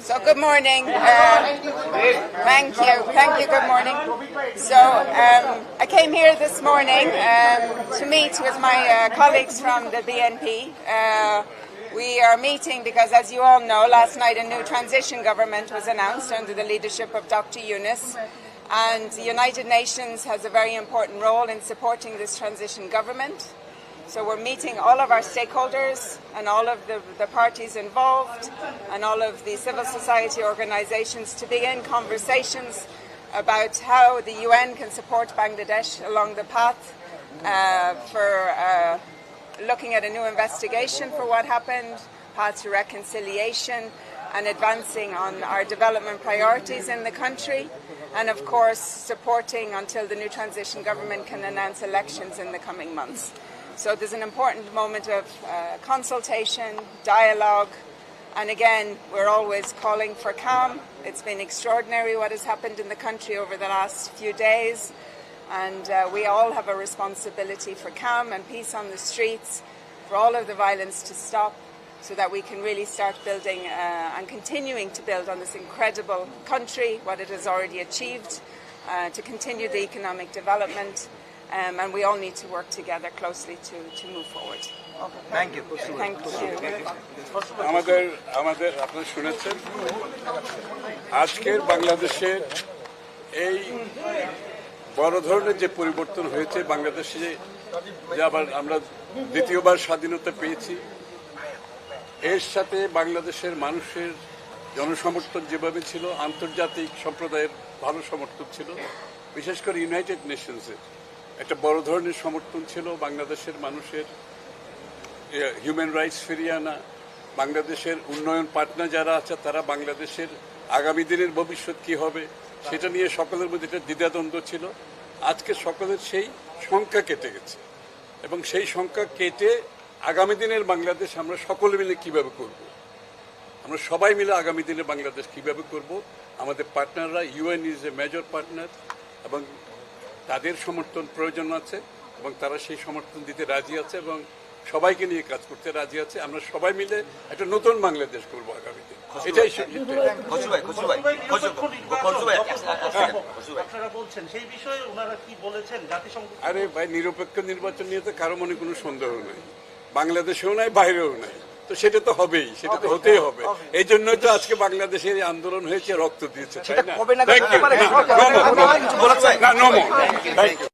So good morning. Uh, thank you. Thank you. Good morning. So um, I came here this morning um, to meet with my uh, colleagues from the BNP. Uh, we are meeting because, as you all know, last night a new transition government was announced under the leadership of Dr. Yunus. And the United Nations has a very important role in supporting this transition government. So we're meeting all of our stakeholders and all of the, the parties involved and all of the civil society organizations to begin conversations about how the UN can support Bangladesh along the path uh, for uh, looking at a new investigation for what happened, path to reconciliation and advancing on our development priorities in the country and of course supporting until the new transition government can announce elections in the coming months. So there's an important moment of uh, consultation, dialogue, and again, we're always calling for calm. It's been extraordinary what has happened in the country over the last few days, and uh, we all have a responsibility for calm and peace on the streets, for all of the violence to stop, so that we can really start building uh, and continuing to build on this incredible country, what it has already achieved, uh, to continue the economic development. Um, and we all need to work together closely to, to move forward. Thank you. আমাদের আমাদের আপনারা শুনেছেন আজকের বাংলাদেশের এই বড় ধরনের যে পরিবর্তন হয়েছে বাংলাদেশে যে আবার আমরা দ্বিতীয়বার স্বাধীনতা পেয়েছি এর সাথে বাংলাদেশের মানুষের জনসমর্থন যেভাবে ছিল আন্তর্জাতিক সম্প্রদায়ের ভালো সমর্থন ছিল বিশেষ করে ইউনাইটেড নেশনসের একটা বড় ধরনের সমর্থন ছিল বাংলাদেশের মানুষের হিউম্যান রাইটস ফিরিয়ে আনা, বাংলাদেশের উন্নয়ন পার্টনার যারা আছে তারা বাংলাদেশের আগামী দিনের ভবিষ্যৎ কি হবে, সেটা নিয়ে সকলের মধ্যে একটা দ্বিধাদ্বন্দ্ব ছিল। আজকে সকলের সেই সংখ্যা কেটে গেছে এবং সেই সংখ্যা কেটে আগামী দিনের বাংলাদেশ আমরা সকলে মিলে কীভাবে করব? আমরা সবাই মিলে আগামী দিনে বাংলাদেশ কীভাবে করব? আমাদের পার্টনাররা UN is a major partner এবং তাদের সমর্থন প্রয়োজন আছে এবং তারা সেই সমর্থন দিতে রাজি আছে এবং সবাইকে নিয়ে কাজ করতে রাজি আছে। আমরা সবাই মিলে একটা নতুন বাংলাদেশ করব আগামীতে এটাই এটাই। খসু ভাই খসু ভাই খসু খসু ভাই। আপনারা বলছেন সেই বিষয়ে ওনারা কি বলেছেন? জাতিসংঘ আরে ভাই নিরপেক্ষ নির্বাচন নিয়ে তো কারও মনে কোনো সন্দেহ নেই। বাংলাদেশেও নাই বাইরেও নাই। তো সেটা তো হবেই সেটা তো হতেই হবে এই জন্য তো আজকে বাংলাদেশে আন্দোলন হয়েছে রক্ত দিয়েছে তাই না